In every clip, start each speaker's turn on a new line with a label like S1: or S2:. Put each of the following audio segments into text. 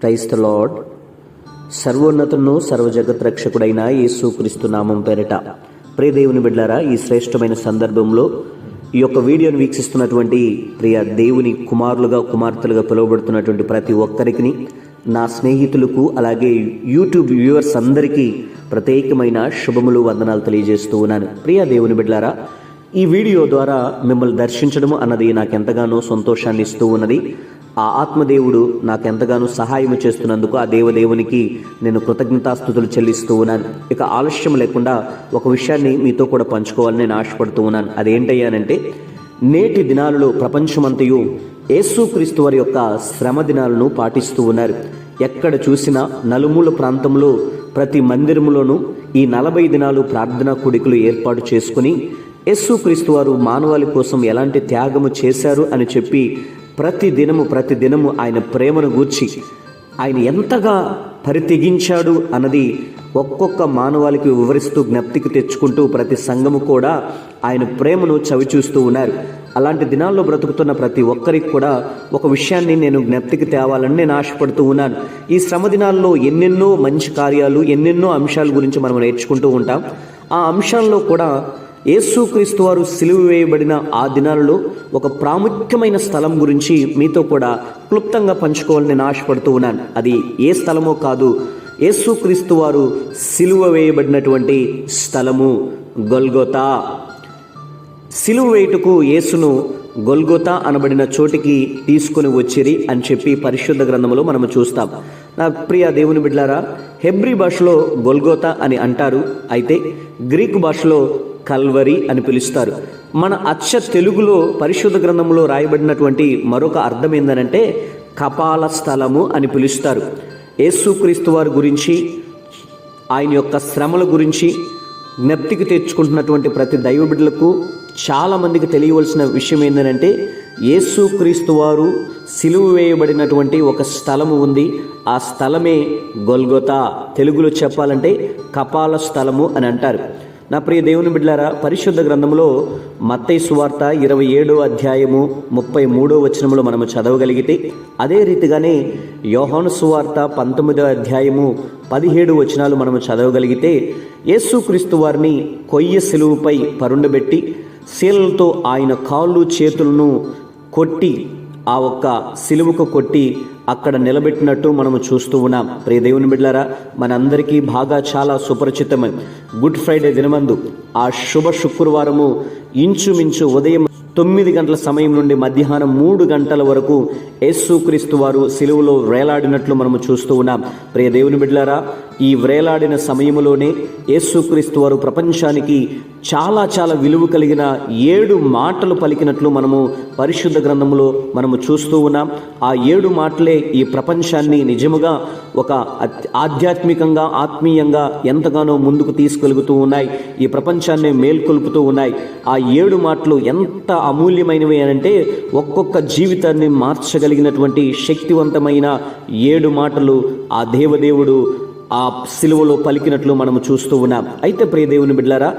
S1: క్రైస్త lord. సర్వోన్నతును సర్వజగత్ రక్షకుడైన యేసుక్రీస్తు నామం పేరిట. ప్రియ దేవుని బిడ్డారా ఈ శ్రేష్టమైన సందర్భంలో ఈ యొక్క వీడియోను వీక్షిస్తున్నటువంటి ప్రియ దేవుని కుమారులుగా కుమార్తెలుగా పిలువబడుతున్నటువంటి ప్రతి ఒక్కరికి నా స్నేహితులకు అలాగే యూట్యూబ్ వ్యూవర్స్ అందరికీ ప్రత్యేకమైన శుభములు వందనాలు తెలియజేస్తూ ఉన్నాను. ప్రియ దేవుని బిడ్డారా ఈ వీడియో ద్వారా మిమ్మల్ని దర్శించడం అన్నది నాకు ఎంతగానో సంతోషాన్ని ఇస్తూ ఉన్నది. ఆ ఆత్మదేవుడు నాకెంతగానో సహాయం చేస్తున్నందుకు ఆ దేవదేవునికి నేను కృతజ్ఞతాస్థుతులు చెల్లిస్తూ ఉన్నాను. ఇక ఆలస్యం లేకుండా ఒక విషయాన్ని మీతో కూడా పంచుకోవాలని నేను ఆశపడుతూ ఉన్నాను. అదేంటయ్యానంటే నేటి దినాలలో ప్రపంచమంతయు యేసుక్రీస్తు వారి యొక్క శ్రమ దినాలను పాటిస్తూ ఉన్నారు. ఎక్కడ చూసినా నలుమూల ప్రాంతంలో ప్రతి మందిరములోనూ ఈ నలభై దినాలు ప్రార్థనా కుడికలు ఏర్పాటు చేసుకుని యేసుక్రీస్తు వారు మానవాళి కోసం ఎలాంటి త్యాగము చేశారు అని చెప్పి ప్రతి దినము ప్రతి దినము ఆయన ప్రేమను గూర్చి ఆయన ఎంతగా పరితెగించాడు అన్నది ఒక్కొక్క మానవాళికి వివరిస్తూ జ్ఞప్తికి తెచ్చుకుంటూ ప్రతి సంఘము కూడా ఆయన ప్రేమను చవిచూస్తూ ఉన్నారు. అలాంటి దినాల్లో బ్రతుకుతున్న ప్రతి ఒక్కరికి కూడా ఒక విషయాన్ని నేను జ్ఞప్తికి తేవాలని నేను ఆశపడుతూ ఉన్నాను. ఈ శ్రమ దినాల్లో ఎన్నెన్నో మంచి కార్యాలు ఎన్నెన్నో అంశాల గురించి మనం నేర్చుకుంటూ ఉంటాం. ఆ అంశాల్లో కూడా యేసుక్రీస్తు వారు సిలువ వేయబడిన ఆ దినాలలో ఒక ప్రాముఖ్యమైన స్థలం గురించి మీతో కూడా క్లుప్తంగా పంచుకోవాలని నేను ఆశపడుతూ ఉన్నాను. అది ఏ స్థలమో కాదు యేసుక్రీస్తు వారు సిలువ వేయబడినటువంటి స్థలము గొల్గొతా. సిలువ వేయుటకు యేసును గొల్గొతా అనబడిన చోటికి తీసుకుని వచ్చిరి అని చెప్పి పరిశుద్ధ గ్రంథంలో మనం చూస్తాం. నా ప్రియ దేవుని బిడ్లారా హెబ్రి భాషలో గొల్గోతా అని అంటారు. అయితే గ్రీక్ భాషలో కల్వరి అని పిలుస్తారు. మన అచ్చ తెలుగులో పరిశుద్ధ గ్రంథంలో రాయబడినటువంటి మరొక అర్థం ఏంటంటే కపాల స్థలము అని పిలుస్తారు. యేసుక్రీస్తు వారి గురించి ఆయన యొక్క శ్రమల గురించి జ్ఞప్తికి తెచ్చుకుంటున్నటువంటి ప్రతి దైవ బిడ్డలకు చాలామందికి తెలియవలసిన విషయం ఏంటంటే యేసుక్రీస్తు వారు సిలువ వేయబడినటువంటి ఒక స్థలము ఉంది. ఆ స్థలమే గొల్గొతా. తెలుగులో చెప్పాలంటే కపాల స్థలము అని అంటారు. నా ప్రియ దేవుని బిడ్లారా పరిశుద్ధ గ్రంథంలో మత్తయి సువార్త ఇరవై ఏడో అధ్యాయము ముప్పై మూడో వచనంలో మనము చదవగలిగితే అదే రీతిగానే యోహాను సువార్త పంతొమ్మిదో అధ్యాయము పదిహేడు వచనాలు మనము చదవగలిగితే యేసుక్రీస్తు వారిని కొయ్య సిలువుపై పరుండబెట్టి శీలలతో ఆయన కాళ్ళు చేతులను కొట్టి ఆ ఒక్క సిలువకు కొట్టి అక్కడ నిలబెట్టినట్టు మనము చూస్తూ ఉన్నాం. ప్రియ దేవుని బిడ్డారా మనందరికీ బాగా చాలా సుపరిచితమే. గుడ్ ఫ్రైడే దినమందు ఆ శుభ శుక్రవారము ఇంచుమించు ఉదయం తొమ్మిది గంటల సమయం నుండి మధ్యాహ్నం మూడు గంటల వరకు యేసుక్రీస్తు వారు సిలువలో వేలాడినట్లు మనము చూస్తూ ఉన్నాం. ప్రియ దేవుని బిడ్లారా ఈ వ్రేలాడిన సమయంలోనే యేసుక్రీస్తు వారు ప్రపంచానికి చాలా చాలా విలువ కలిగిన ఏడు మాటలు పలికినట్లు మనము పరిశుద్ధ గ్రంథంలో మనము చూస్తూ ఉన్నాం. ఆ ఏడు మాటలే ఈ ప్రపంచాన్ని నిజముగా ఒక ఆధ్యాత్మికంగా ఆత్మీయంగా ఎంతగానో ముందుకు తీసుకెలుగుతూ ఉన్నాయి. ఈ ప్రపంచాన్ని మేల్కొల్పుతూ ఉన్నాయి. ఆ ఏడు మాటలు ఎంత అమూల్యమైనవి అంటే ఒక్కొక్క జీవితాన్ని మార్చగలిగినటువంటి శక్తివంతమైన ఏడు మాటలు ఆ దేవదేవుడు ఆ సిలువలో పలికినట్లు మనము చూస్తూ ఉన్నాం. అయితే ప్రియ దేవుని బిడ్డారా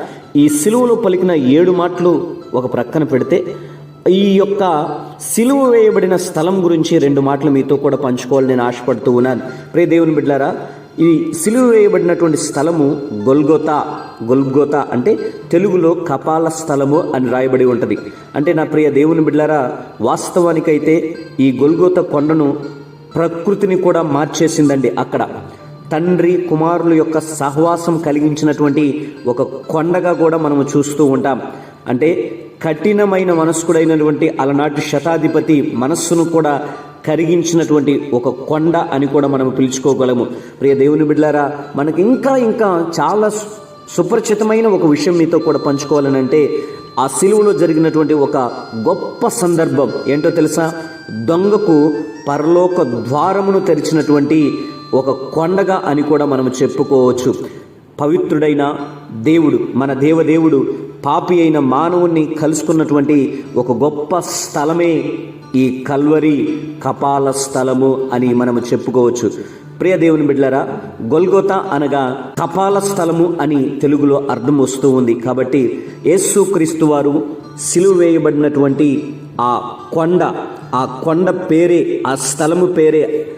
S1: ఈ సిలువలో పలికిన ఏడు మాటలు ఒక ప్రక్కన పెడితే ఈ యొక్క సిలువ వేయబడిన స్థలం గురించి రెండు మాటలు మీతో కూడా పంచుకోవాలని నేను ఆశపడుతూ ఉన్నాను. ప్రియ దేవుని బిడ్డారా ఈ సిలువ వేయబడినటువంటి స్థలము గొల్గోతా. గొల్గోతా అంటే తెలుగులో కపాల స్థలము అని రాయబడి ఉంటుంది. అంటే నా ప్రియ దేవుని బిడ్డారా వాస్తవానికైతే ఈ గొల్గోత కొండను ప్రకృతిని కూడా మార్చేసిందండి అక్కడ. తండ్రి కుమారుల యొక్క సహవాసం కలిగించినటువంటి ఒక కొండగా కూడా మనము చూస్తూ ఉంటాం. అంటే కఠినమైన మనస్కుడైనటువంటి అలనాటి శతాధిపతి మనస్సును కూడా కరిగించినటువంటి ఒక కొండ అని కూడా మనం పిలుచుకోగలము. ప్రియ దేవుని బిడ్డారా మనకి ఇంకా ఇంకా చాలా సుపరిచితమైన ఒక విషయం మీతో కూడా పంచుకోవాలనంటే ఆ సిలువలో జరిగినటువంటి ఒక గొప్ప సందర్భం ఏంటో తెలుసా? దొంగకు పరలోక ద్వారమును తెరిచినటువంటి ఒక కొండగా అని కూడా మనం చెప్పుకోవచ్చు. పవిత్రుడైన దేవుడు మన దేవదేవుడు పాపి అయిన మానవుణ్ణి కలుసుకున్నటువంటి ఒక గొప్ప స్థలమే ఈ కల్వరి కపాల స్థలము అని మనము చెప్పుకోవచ్చు. ప్రియ దేవుని బిడ్లరా గొల్గోత అనగా కపాల స్థలము అని తెలుగులో అర్థం వస్తూ ఉంది. కాబట్టి యేసుక్రీస్తు వారు సిలువ వేయబడినటువంటి ఆ కొండ ఆ కొండ పేరే ఆ స్థలము పేరే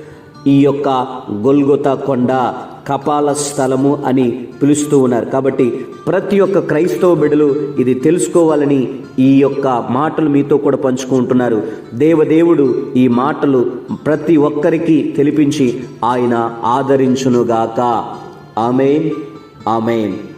S1: ఈ యొక్క గొల్గొత కొండ. కపాల స్థలము అని పిలుస్తూ ఉన్నారు. కాబట్టి ప్రతి ఒక్క క్రైస్తవ బిడలు ఇది తెలుసుకోవాలని ఈ యొక్క మాటలు మీతో కూడా పంచుకుంటున్నారు. దేవదేవుడు ఈ మాటలు ప్రతి ఒక్కరికి తెలిపించి ఆయన ఆదరించునుగాక. ఆమెన్. ఆమెన్.